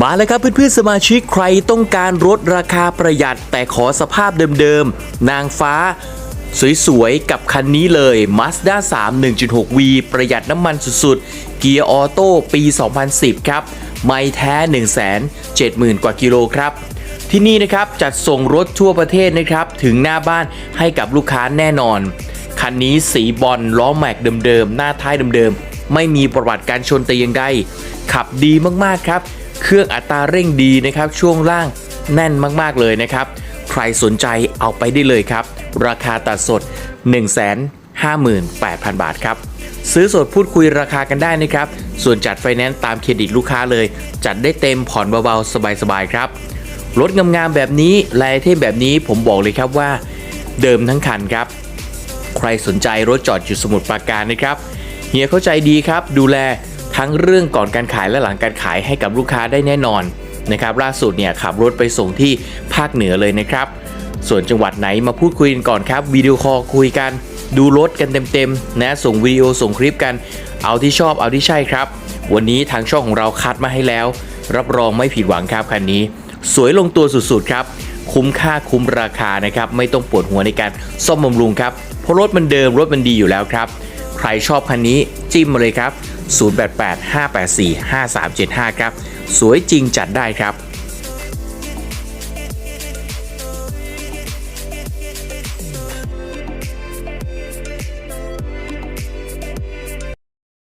มาแล้วครับเพื่อนๆสมาชิกใครต้องการรถราคาประหยัดแต่ขอสภาพเดิมๆ นางฟ้า สวยๆ กับคันนี้เลย Mazda 3 1.6V ประหยัดน้ำมันสุดๆ เกียร์ออโต้ปี 2010 ครับ ไม่แท้ 170,000 กว่ากิโลครับ ที่นี่นะครับจัดส่งรถทั่วประเทศนะครับ ถึงหน้าบ้านให้กับลูกค้าแน่นอน คันนี้สีบอลล้อแม็กเดิมๆ หน้าท้ายเดิมๆ ไม่มีประวัติการชนแต่อย่างใดขับดีมากๆครับ เครื่องอัตราเร่งดีนะครับ ช่วงล่างแน่นมากๆเลยนะครับ ใครสนใจเอาไปได้เลยครับ ราคาตัดสด 158,000 บาทครับ ซื้อสดพูดคุยราคากันได้นะครับ ส่วนจัดไฟแนนซ์ตามเครดิตลูกค้าเลย จัดได้เต็มผ่อนเบาๆ สบายๆครับ รถงามๆแบบนี้ลายเท่แบบนี้ผมบอกเลยครับว่า เดิมทั้งคันครับ ใครสนใจรถจอดอยู่สมุทรปราการนะครับเฮียเข้าใจดีครับ ดูแล ทั้งเรื่องก่อนการขายและหลังการขายให้กับลูกค้าได้แน่นอนนะครับล่าสุดเนี่ยขับรถไปส่งที่ภาคเหนือเลยนะครับ ส่วนจังหวัดไหนมาพูดคุยกันก่อนครับวิดีโอคอลคุยกัน ดูรถกันเต็มๆนะส่งวิดีโอส่งคลิปกัน เอาที่ชอบเอาที่ใช่ครับ วันนี้ทางช่องของเราคัดมาให้แล้ว รับรองไม่ผิดหวังครับคันนี้ สวยลงตัวสุดๆครับคุ้มค่าคุ้มราคานะครับไม่ต้องปวดหัวในการซ่อมบำรุงครับเพราะรถมันเดิมรถมันดีอยู่แล้วครับ ใครชอบคันนี้จิ้มมาเลยครับ 0885845375 ครับ สวยจริงจัดได้ครับ